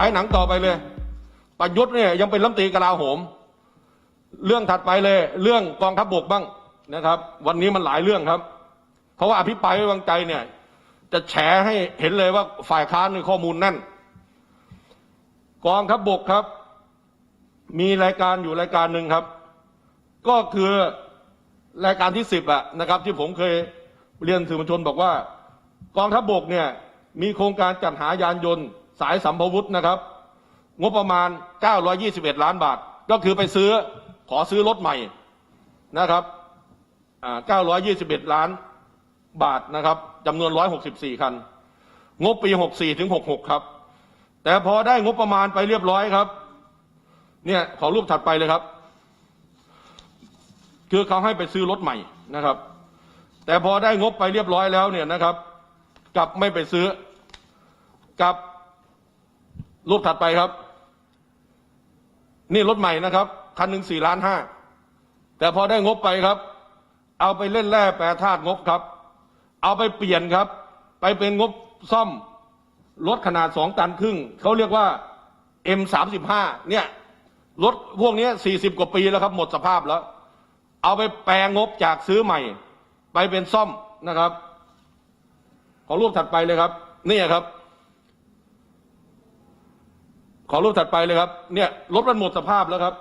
ายหนังต่อไปเลย ประยุทธ์เนี่ยยังเป็นรัฐมนตรีกลาโหม เรื่องถัดไปเลย เรื่องกองทัพบกบ้างนะครับ วันนี้มันหลายเรื่องครับ เพราะว่าอภิปรายไม่ไว้วางใจเนี่ย จะแฉให้เห็นเลยว่าฝ่ายค้านมีข้อมูลแน่น กองทัพบกครับ มีรายการอยู่รายการหนึ่งครับ ก็คือรายการที่สิบอะนะครับ ที่ผมเคยเรียนสื่อมวลชนบอกว่า กองทัพบกเนี่ยมีโครงการจัดหายานยนต์ สายสัมภวุธนะครับ งบประมาณ 921 ล้านบาท ก็คือไปซื้อขอซื้อรถใหม่นะครับอ่า921 ล้านบาทนะครับจำนวน 164 คัน งบปี 64 ถึง 66 ครับ แต่พอได้งบประมาณไปเรียบร้อยครับ เนี่ยขอรูปถัดไปเลยครับ คือเขาให้ไปซื้อรถใหม่นะครับ แต่พอได้งบไปเรียบร้อยแล้วเนี่ยนะครับ กลับไม่ไปซื้อกลับ รูปถัดไปครับ นี่รถใหม่นะครับ คันหนึ่งสี่ล้านห้าแต่พอได้งบไปครับ เอาไปเล่นแร่แปรธาตุงบครับ เอาไปเปลี่ยนครับ ไปเป็นงบซ่อมรถขนาดสองตันครึ่งเขาเรียกว่า M สามสิบห้าเนี่ยรถพวกนี้สี่สิบกว่าปีแล้วครับ หมดสภาพแล้ว เอาไปแปลงบจากซื้อใหม่ ไปเป็นซ่อมนะครับ ขอรูปถัดไปเลยครับ นี่ครับ ขอรูปถัดไปเลยครับ เนี่ยรถมันหมดสภาพแล้วครับ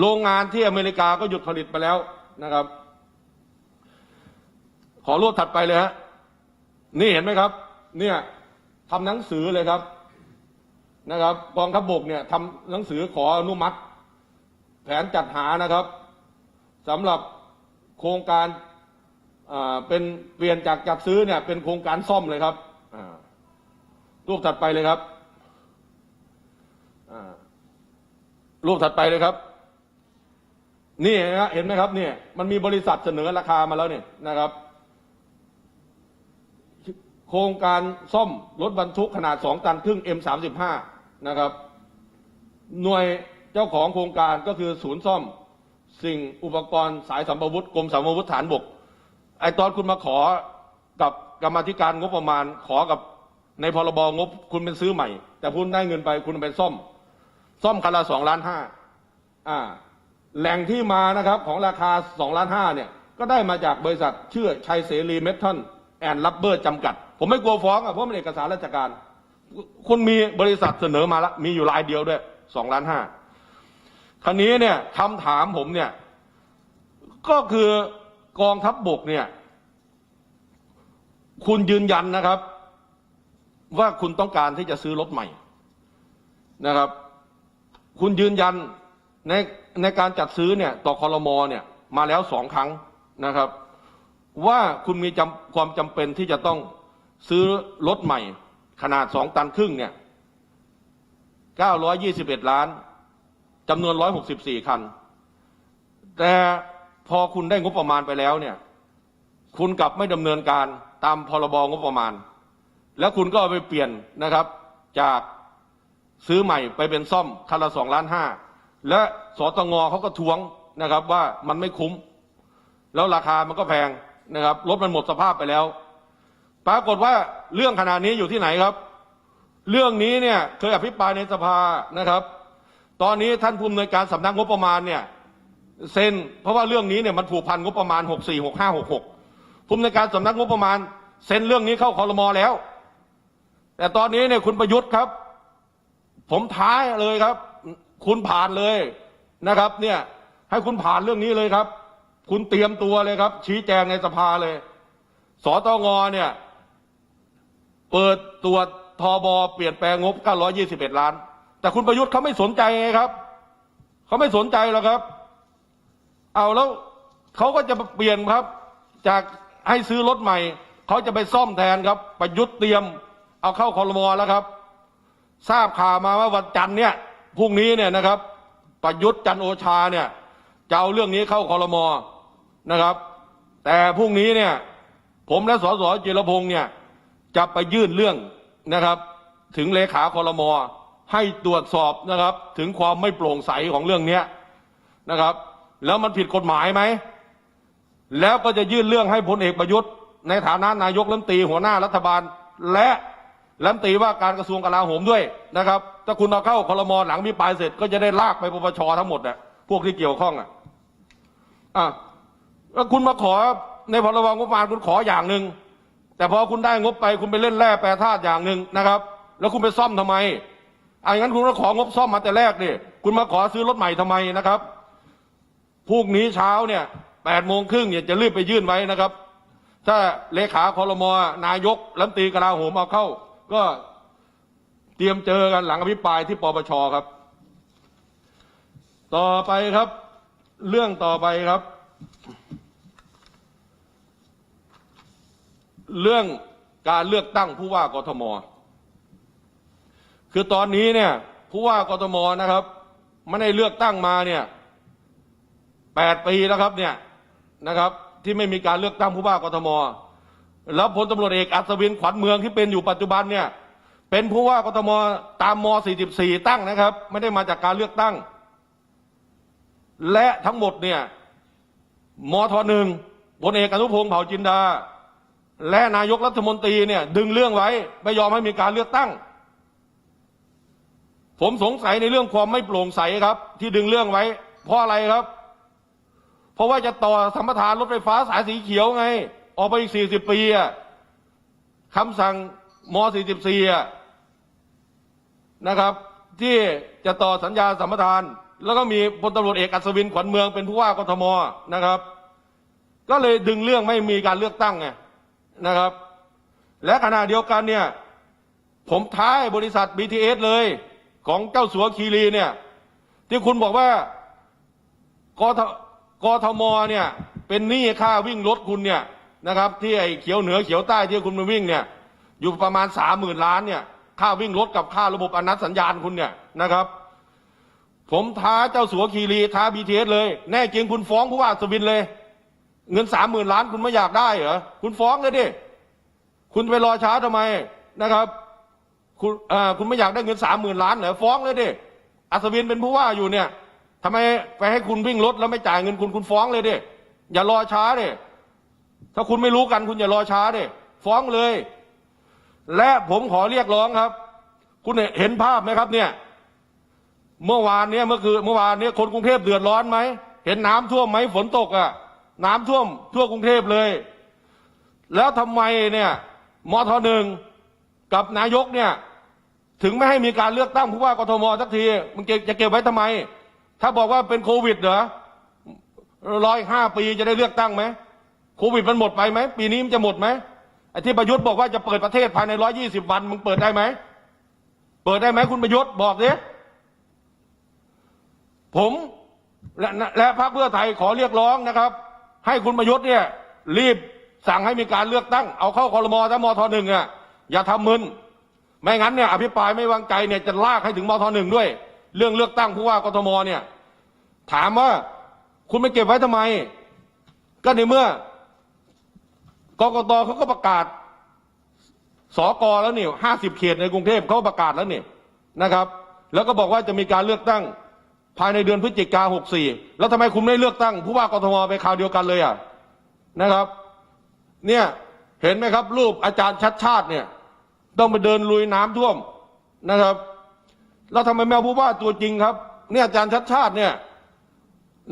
โรงงานที่อเมริกาก็หยุดผลิตไปแล้วนะครับ ขอรูปถัดไปเลยฮะนี่เห็นไหมครับ เนี่ยทำหนังสือเลยครับนะครับกองทัพบกเนี่ยทำหนังสือขออนุมัติ แผนจัดหานะครับสำหรับโครงการอ่าเป็นเปลี่ยนจากจัดซื้อเนี่ยเป็นโครงการซ่อมเลยครับอ่ารูปถัดไปเลยครับอ่า รูปถัดไปเลยครับ นี่นะเห็นไหมครับ เนี่ย มันมีบริษัทเสนอราคามาแล้วเนี่ยนะครับ โครงการซ่อมรถบรรทุกขนาด2ตันครึ่ง M35 นะครับ หน่วยเจ้าของโครงการก็คือศูนย์ซ่อม สิ่งอุปกรณ์สายสัมปวุธกรมสัมปวุธฐานบกไอตอนคุณมาขอกับกรรมธิการงบประมาณขอกับในพรบงบคุณเป็นซื้อใหม่ แต่คุณได้เงินไปคุณเอาไปซ่อม ซ่อมคันละสองล้านห้าอ่า แหล่งที่มานะครับของราคาสองล้านห้าเนี่ยก็ได้มาจากบริษัทชื่อชัยเสรีเมทัลแอนด์รับเบอร์จำกัด ผมไม่กลัวฟ้องอะเพราะมันเอกสารราชการ คุณมีบริษัทเสนอมาแล้วมีอยู่รายเดียวด้วยสองล้านห้าคันนี้เนี่ยคำถามผมเนี่ย ก็คือกองทัพบบกเนี่ย คุณยืนยันนะครับ ว่าคุณต้องการที่จะซื้อรถใหม่นะครับ คุณยืนยันในในการจัดซื้อเนี่ยต่อคอรมอเนี่ยมาแล้วสองครั้งนะครับ ว่าคุณมีจำความจำเป็นที่จะต้องซื้อรถใหม่ขนาดสองตันครึ่งเนี่ยเก้าร้อยยี่สิบเอ็ดล้านจำนวนร้อยหกสิบสี่คัน แต่พอคุณได้งบประมาณไปแล้วเนี่ย คุณกลับไม่ดำเนินการตามพรบงบประมาณ แล้วคุณก็เอาไปเปลี่ยนนะครับจาก ซื้อใหม่ไปเป็นซ่อมคันละสองล้านห้าและสตงเขาก็ทวงนะครับว่ามันไม่คุ้ม แล้วราคามันก็แพงนะครับรถมันหมดสภาพไปแล้ว ปรากฏว่าเรื่องขนาดนี้อยู่ที่ไหนครับ เรื่องนี้เนี่ยเคยอภิปรายในสภานะครับ ตอนนี้ท่านผู้อำนวยการสำนักงบประมาณเนี่ยเซ็นเพราะว่าเรื่องนี้เนี่ยมันผูกพันงบประมาณ 64 65 66ผู้อำนวยการสำนักงบประมาณเซ็นเรื่องนี้เข้าคอรมอแล้ว แต่ตอนนี้เนี่ยคุณประยุทธ์ครับ ผมท้ายเลยครับ คุณผ่านเลยนะครับ เนี่ย ให้คุณผ่านเรื่องนี้เลยครับ คุณเตรียมตัวเลยครับ ชี้แจงในสภาเลยสตงเนี่ย เปิดตรวจทบเปลี่ยนแปลงงบ 921 ล้าน แต่คุณประยุทธ์เขาไม่สนใจไงครับเขาไม่สนใจหรอกครับ เอาแล้วเขาก็จะเปลี่ยนครับ จากให้ซื้อรถใหม่เขาจะไปซ่อมแทนครับ ประยุทธ์เตรียม เอาเข้าคอรมอแล้วครับ ทราบข่าวมาว่าวันจันทร์เนี่ยพรุ่งนี้เนี่ยนะครับ ประยุทธ์จันโอชาเนี่ยจะเอาเรื่องนี้เข้าคอรมอนะครับ แต่พรุ่งนี้เนี่ย ผมและสสจิรพงษ์เนี่ยจะไปยื่นเรื่องนะครับ ถึงเลขาคอรมอให้ตรวจสอบนะครับ ถึงความไม่โปร่งใสของเรื่องเนี้ยนะครับ แล้วมันผิดกฎหมายไหม แล้วก็จะยื่นเรื่องให้พลเอกประยุทธ์ ในฐานะนายกรัฐมนตรีหัวหน้ารัฐบาลและ รัฐมนตรีว่าการกระทรวงกลาโหมด้วยนะครับ ถ้าคุณเอาเข้าคลมอหลังมีปลายเสร็จก็จะได้ลากไปปปชทั้งหมดอะพวกที่เกี่ยวข้องอะอะแล้วคุณมาขอในพรบงบประมาณคุณขออย่างหนึ่งแต่พอคุณได้งบไปคุณไปเล่นแร่แปรธาตุอย่างหนึ่งนะครับ แล้วคุณไปซ่อมทำไมอะงั้นคุณก็ของบซ่อมมาแต่แรกดิคุณมาขอซื้อรถใหม่ทำไมนะครับพรุ่งนี้เช้าเนี่ยแปดโมงครึ่งเนี่ยจะรีบไปยื่นไว้นะครับ ถ้าเลขาคอรมอนายกรัฐมนตรีกลาโหมเอาเข้า ก็เตรียมเจอกันหลังอภิปรายที่ปปชครับ ต่อไปครับ เรื่องต่อไปครับ เรื่องการเลือกตั้งผู้ว่ากทม คือตอนนี้เนี่ยผู้ว่ากทมนะครับไม่ได้เลือกตั้งมาเนี่ยแปดปีแล้วครับเนี่ยนะครับ ที่ไม่มีการเลือกตั้งผู้ว่ากทม แล้วพลตำรวจเอกอัศวินขวัญเมืองที่เป็นอยู่ปัจจุบันเนี่ย เป็นผู้ว่ากทมตามม 44 ตั้งนะครับ ไม่ได้มาจากการเลือกตั้ง และทั้งหมดเนี่ยมทหนึ่งพลเอกอนุพงศ์เผ่าจินดา และนายกรัฐมนตรีเนี่ย ดึงเรื่องไว้ไม่ยอมให้มีการเลือกตั้ง ผมสงสัยในเรื่องความไม่โปร่งใสครับ ที่ดึงเรื่องไว้ เพราะอะไรครับ เพราะว่าจะต่อสัมปทานรถไฟฟ้าสายสีเขียวไง ออกไปอีก40ปีอะคำสั่งม44อะนะครับ ที่จะต่อสัญญาสัมปทาน แล้วก็มีพลตำรวจเอกอัศวินขวัญเมืองเป็นผู้ว่ากทมนะครับ ก็เลยดึงเรื่องไม่มีการเลือกตั้งไงนะครับ และขณะเดียวกันเนี่ย ผมท้ายบริษัท BTS เลย ของเจ้าสัวคีรีเนี่ย ที่คุณบอกว่ากทกทมเนี่ย เป็นหนี้ค่าวิ่งรถคุณเนี่ย นะครับ ที่ไอ้เขียวเหนือเขียวใต้ที่คุณมาวิ่งเนี่ย อยู่ประมาณสามหมื่นล้านเนี่ย ค่าวิ่งรถกับค่าระบบอนัตสัญญาณคุณเนี่ยนะครับ ผมท้าเจ้าสัวคีรีท้า BTS เลย แน่จริงคุณฟ้องผู้ว่าอัศวินเลย เงินสามหมื่นล้านคุณไม่อยากได้เหรอคุณฟ้องเลยดิคุณไปรอช้าทำไมนะครับ คุณอ่อคุณไม่อยากได้เงินสามหมื่นล้านเหรอฟ้องเลยดิอัศวินเป็นผู้ว่าอยู่เนี่ยทำไมไปให้คุณวิ่งรถแล้วไม่จ่ายเงินคุณคุณฟ้องเลยดิอย่ารอช้าดิ ถ้าคุณไม่รู้กันคุณอย่ารอช้าดิฟ้องเลย และผมขอเรียกร้องครับ คุณเห็นภาพไหมครับเนี่ย เมื่อวานเนี่ยเมื่อคืนเมื่อวานเนี่ยคนกรุงเทพเดือดร้อนไหมเห็นน้ำท่วมไหมฝนตกอะ่ะ น้ำท่วมทั่วกรุงเทพเลย แล้วทำไมเนี่ยมทหนึ่งกับนายกเนี่ย ถึงไม่ให้มีการเลือกตั้งผู้ว่ากทมสักทีมันเก็บจะเก็บไว้ทำไม ถ้าบอกว่าเป็นโควิดเหรอร้อยห้าปีจะได้เลือกตั้งไหม โควิดมันหมดไปไหมปีนี้มันจะหมดไหมไอ้ที่ประยุทธ์บอกว่าจะเปิดประเทศภายในร้อยี่สิบวันมึงเปิดได้ไหมเปิดได้ไหมคุณประยุทธ์บอกสิผมและและพรรคเพื่อไทยขอเรียกร้องนะครับ ให้คุณประยุทธ์เนี่ย รีบสั่งให้มีการเลือกตั้ง เอาเข้าคอรมอทั้งมทหนึ่งอะอย่าทำมึนไม่งั้นเนี่ยอภิปรายไม่วางใจเนี่ยจะลากให้ถึงมทหนึ่งด้วย เรื่องเลือกตั้งผู้ว่ากทมเนี่ย ถามว่าคุณไม่เก็บไว้ทำไม ก็ในเมื่อ กกตเขาก็ประกาศสอกอแล้วนี่ห้าสิบเขตในกรุงเทพเขาประกาศแล้วนี่นะครับ แล้วก็บอกว่าจะมีการเลือกตั้งภายในเดือนพฤศจิกาหกสี่แล้วทำไมคุณไม่เลือกตั้ง ผู้ว่ากทมไปคราวเดียวกันเลยอะนะครับ เนี่ยเห็นไหมครับ รูปอาจารย์ชัดชาติเนี่ย ต้องไปเดินลุยน้ำท่วมนะครับแล้วทำไมแมวผู้ว่าตัวจริงครับ เนี่ยอาจารย์ชัดชาติเนี่ย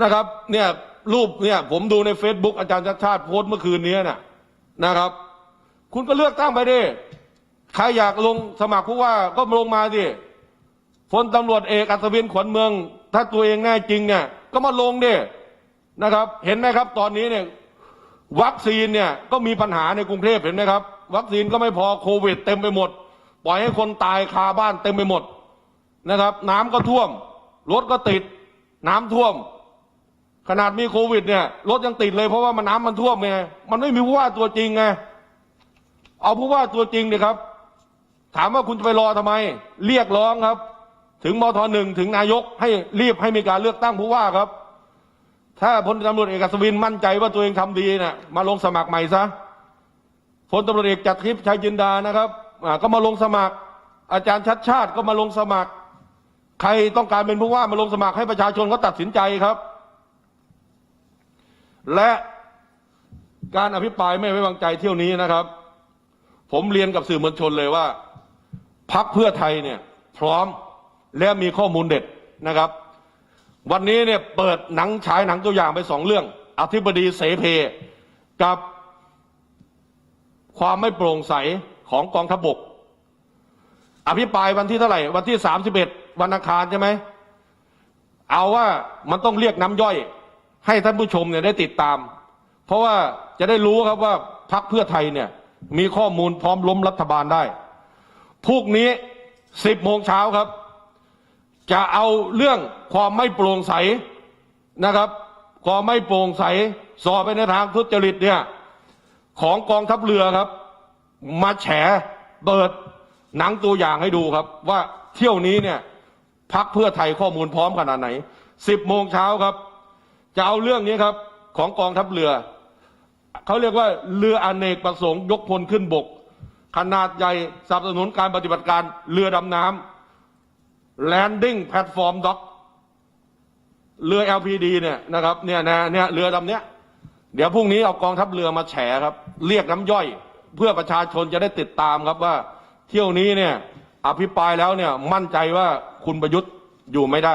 นะครับ เนี่ยรูปเนี่ยผมดูใน Facebook อาจารย์ชัดชาติโพสต์เมื่อคืนนี้เนี่ย นะครับ คุณก็เลือกตั้งไปดิใครอยากลงสมัครผู้ว่าก็ลงมาดิพลตำรวจเอกอัศวินขวัญเมือง ถ้าตัวเองแน่จริงเนี่ยก็มาลงดินะครับ เห็นไหมครับ ตอนนี้เนี่ยวัคซีนเนี่ยก็มีปัญหาในกรุงเทพเห็นไหมครับ วัคซีนก็ไม่พอโควิด เต็มไปหมด ปล่อยให้คนตายคาบ้านเต็มไปหมดนะครับ น้ำก็ท่วมรถก็ติดน้ำท่วม ขนาดมีโควิดเนี่ยรถยังติดเลยเพราะว่ามันน้ำมันท่วมไงมันไม่มีผู้ว่าตัวจริงไงเอาผู้ว่าตัวจริงดิครับ ถามว่าคุณจะไปรอทำไม เรียกร้องครับ ถึงมทหนึ่งถึงนายกให้รีบให้มีการเลือกตั้งผู้ว่าครับ ถ้าพลตำรวจเอกอัศวินมั่นใจว่าตัวเองทำดีนะ่ะมาลงสมัครใหม่ซะพลตำรวจเอกจักรทิพย์ชัยจินดานะครับก็มาลงสมัคร อาจารย์ชัดชาติก็มาลงสมัคร ใครต้องการเป็นผู้ว่ามาลงสมัครให้ประชาชนเขาตัดสินใจครับ และการอภิปรายไม่ไว้วางใจเที่ยวนี้นะครับ ผมเรียนกับสื่อมวลชนเลยว่าพักเพื่อไทยเนี่ยพร้อมและมีข้อมูลเด็ดนะครับ วันนี้เนี่ยเปิดหนังฉายหนังตัวอย่างไปสองเรื่อง อธิบดีเสเพกับความไม่โปร่งใสของกองทัพบก อภิปรายวันที่เท่าไหร่ วันที่สามสิบเอ็ดวันอังคารใช่ไหม เอาว่ามันต้องเรียกน้ำย่อย ให้ท่านผู้ชมเนี่ยได้ติดตาม เพราะว่าจะได้รู้ครับว่าพักเพื่อไทยเนี่ยมีข้อมูลพร้อมล้มรัฐบาลได้พรุ่งนี้สิบโมงเช้าครับ จะเอาเรื่องความไม่โปร่งใสนะครับ ความไม่โปร่งใสสอบไปในทางทุจริตเนี่ยของกองทัพเรือครับ มาแฉเปิดหนังตัวอย่างให้ดูครับ ว่าเที่ยวนี้เนี่ยพักเพื่อไทยข้อมูลพร้อมขนาดไหนสิบโมงเช้าครับ จะเอาเรื่องนี้ครับ ของกองทัพเรือ เขาเรียกว่าเรืออเนกประสงค์ยกพลขึ้นบก ขนาดใหญ่สนับสนุนการปฏิบัติการเรือดำน้ำ landing platform dock เรือ LPD เนี่ยนะครับเนี่ยนะเนี่ยเรือลำเนี้ย เดี๋ยวพรุ่งนี้เอากองทัพเรือมาแฉครับ เรียกน้ำย่อย เพื่อประชาชนจะได้ติดตามครับว่า เที่ยวนี้เนี่ยอภิปรายแล้วเนี่ยมั่นใจว่าคุณประยุทธ์อยู่ไม่ได้